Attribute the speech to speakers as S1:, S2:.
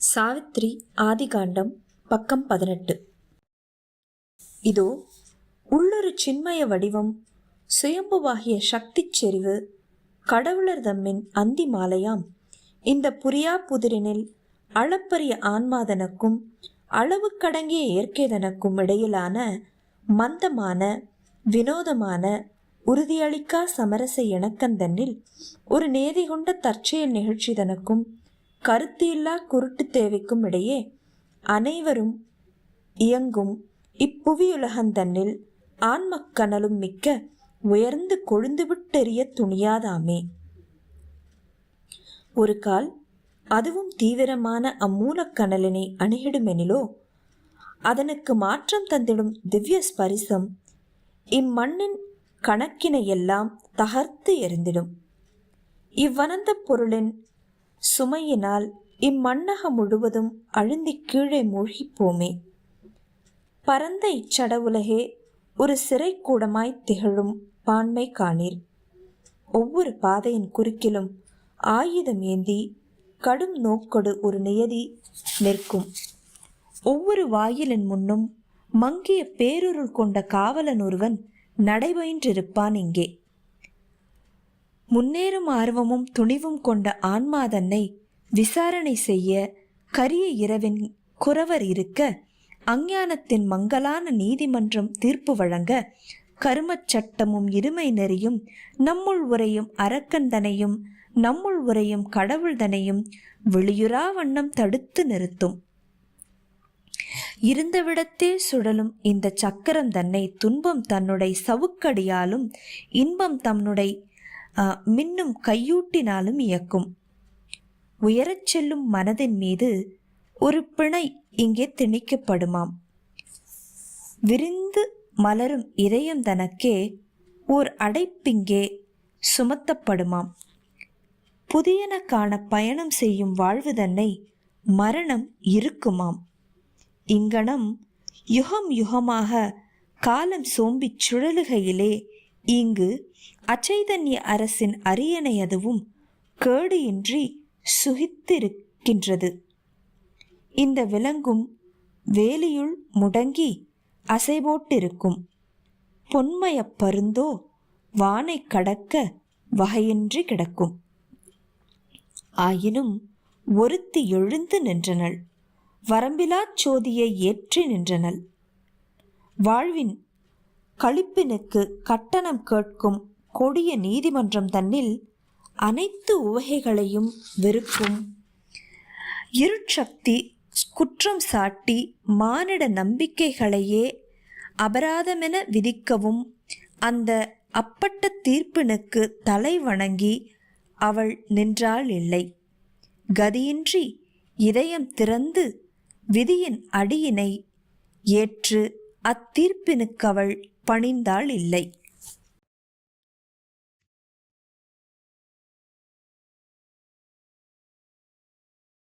S1: சாவித்ரி ஆதிகாண்டம் பக்கம் பதினெட்டு. இதோ உள்ளொரு சின்மய வடிவம் சுயம்புவாகிய சக்திச் செறிவு கடவுளர் தம்மின் அந்தி மாலையாம். இந்த புரியா புதிரினில் அளப்பரிய ஆன்மாதனுக்கும் அளவு கடங்கிய இயற்கைதனுக்கும் இடையிலான மந்தமான வினோதமான உறுதியளிக்கா சமரச இணக்கந்தன்னில் ஒரு நேதி கொண்ட தற்செயல் நிகழ்ச்சிதனுக்கும் கருத்து இல்லா குருட்டு தேவைக்கும் இடையே அனைவரும் இயங்கும் இப்புவியுலகந்தன்னில் ஆன்மக்கனலும் மிக்க உயர்ந்து கொழுந்து விட்டெறிய துணியாதாமே. ஒரு கால் அதுவும் தீவிரமான அம்மூலக்கனலினை அணுகிடுமெனிலோ அதனுக்கு மாற்றம் தந்திடும் திவ்ய ஸ்பரிசம் இம்மண்ணின் கணக்கினை எல்லாம் தகர்த்து எறிந்திடும். இவ்வனந்த பொருளின் சுமையினால் இம்மண்ணகம் முழுவதும் அழுந்தி கீழே மூழ்கிப் போமே பரந்த இச்சடவுலகே ஒரு சிறை கூடமாய் திகழும் பான்மை காணீர். ஒவ்வொரு பாதையின் குறுக்கிலும் ஆயுதம் ஏந்தி கடும் நோக்கொடு ஒரு நியதி நிற்கும். ஒவ்வொரு வாயிலின் முன்னும் மங்கிய பேருருள் கொண்ட காவலன் ஒருவன் நடைபயின்றிருப்பான் இங்கே. முன்னேறும் ஆர்வமும் துணிவும் கொண்ட ஆன்மாதன்னை விசாரணை செய்ய கரிய இரவின் குறவர் இருக்க அஞ்ஞானத்தின் மங்கலான நீதிமன்றம் தீர்ப்பு வழங்க கருமச் சட்டமும் இருமை நெறியும் நம்முள் உரையும் அரக்கந்தனையும் நம்முள் உரையும் கடவுள்தனையும் வெளியுறா வண்ணம் தடுத்து நிறுத்தும். இருந்தவிடத்தே சுழலும் இந்த சக்கரம் தன்னை துன்பம் தன்னுடைய சவுக்கடியாலும் இன்பம் தன்னுடைய மின்னும் கையூட்டினாலும் இயக்கும். உயரச் செல்லும் மனதின் மீது ஒரு பிணை இங்கே திணிக்கப்படுமாம். விரிந்து மலரும் இதயம் தனக்கே ஓர் அடைப்பிங்கே சுமத்தப்படுமாம். புதியன காண பயணம் செய்யும் வாழ்வு தன்னை மரணம் இருக்குமாம். இங்கனம் யுகம் யுகமாக காலம் சோம்பிச் சுழலுகையிலே இங்கு அச்சைதன்ய அரசின் அரியணை அதுவும் கேடு இன்றி சுகித்திருக்கின்றது. இந்த விலங்கும் வேலியுள் முடங்கி அசைபோட்டிருக்கும். பொன்மயப் பருந்தோ வானை கடக்க வகையின்றி கிடக்கும். ஆயினும் ஒருத்தி எழுந்து நின்றனள். வரம்பிலாச் சோதியை ஏற்றி நின்றனள். வாழ்வின் களிப்பினுக்கு கட்டணம் கேட்கும் கொடிய நீதிமன்றம் தன்னில் அனைத்து உவகைகளையும் வெறுக்கும். இருட்சக்தி குற்றம் சாட்டி மானிட நம்பிக்கைகளையே அபராதமென விதிக்கவும் அந்த அப்பட்ட தீர்ப்பினுக்கு தலை வணங்கி அவள் நின்றாள் இல்லை. கதியின்றி இதயம் திறந்து விதியின் அடியினை ஏற்று அத்தீர்ப்பினுக்கு அவள் பணிந்தாள் இல்லை.